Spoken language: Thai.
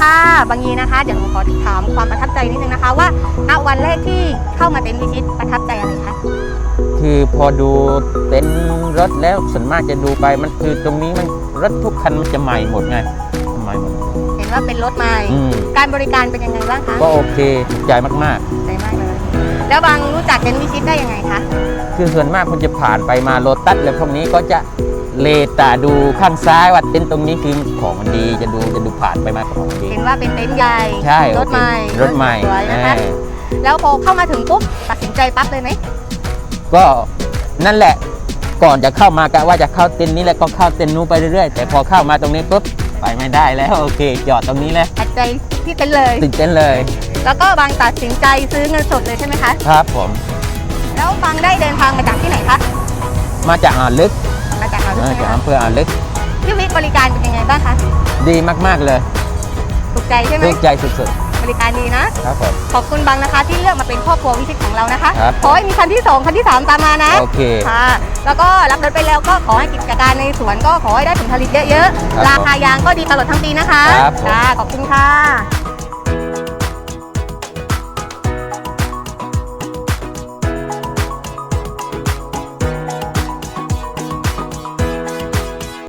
ค่ะบางยีนะคะเดี๋ยวหนูขอถามความประทับใจนิดนึงนะคะ ว่าณวันแรกที่เข้ามาเต็นท์พิชิตประทับใจอะไรคะคือพอดูเต็นท์รถแล้วส่วนมากจะดูไปมันคือตรงนี้มันรถทุกคันมันจะใหม่หมดไงใหม่หมดเห็นว่าเป็นรถใหม่อืมการบริการเป็นยังไงบ้างคะก็โอเคถูกใจมากใจมากเลย แล้วบางรู้จักเต็นท์พิชิตได้ยังไงคะๆ คือส่วนมากคนจะผ่านไปมาโลตัสแล้วพวกนี้ก็จะ เลตาดูข้างซ้ายว่าเต็นท์ตรงนี้คือของมันดีจะดูจะดูผ่านไปมาของมันดี เห็นว่าเป็นเต็นท์ใหญ่ใช่รถใหม่โอเครถใหม่สวยนะคะเออแล้วพอเข้ามาถึงปุ๊บตัดสินใจปั๊บเลยไหมก็นั่นแหละก่อนจะเข้ามากะว่าจะเข้าเต็นท์นี้แล้วก็เข้าเต็นท์นู้นไปเรื่อยๆ แต่พอเข้ามาตรงนี้ปุ๊บไปไม่ได้แล้วโอเคจอดตรงนี้เลยตัดใจที่เต็นท์เลยติดเต็นท์เลย แล้วก็บางตัดสินใจซื้อเงินสดเลยใช่ไหมคะครับผม แล้วบางได้เดินทางมาจากที่ไหนคะมาจากอ่าวลึก มาจากอ่าวลึกมาใช่ไหมจากคะอำเภออ่าวลึกพี่วิทย์บริการเป็นยังไงบ้างคะ ดีมากๆเลยถูกใจใช่ไหมถูกใจสุดบริการดีนะ ๆ ครับผม ขอบคุณบางนะคะ ที่เลือกมาเป็นครอบครัววิชิตของเรานะคะครับ ขอให้มีคันที่2คันที่3ตามมานะ โอเค ค่ะ แล้วก็รับรถไปแล้วก็ขอให้กิจการในสวนก็ขอให้ได้ผลผลิตเยอะ ครับๆ ราคายางก็ดีตลอดทั้งปีนะคะครับผมค่ะขอบคุณค่ะ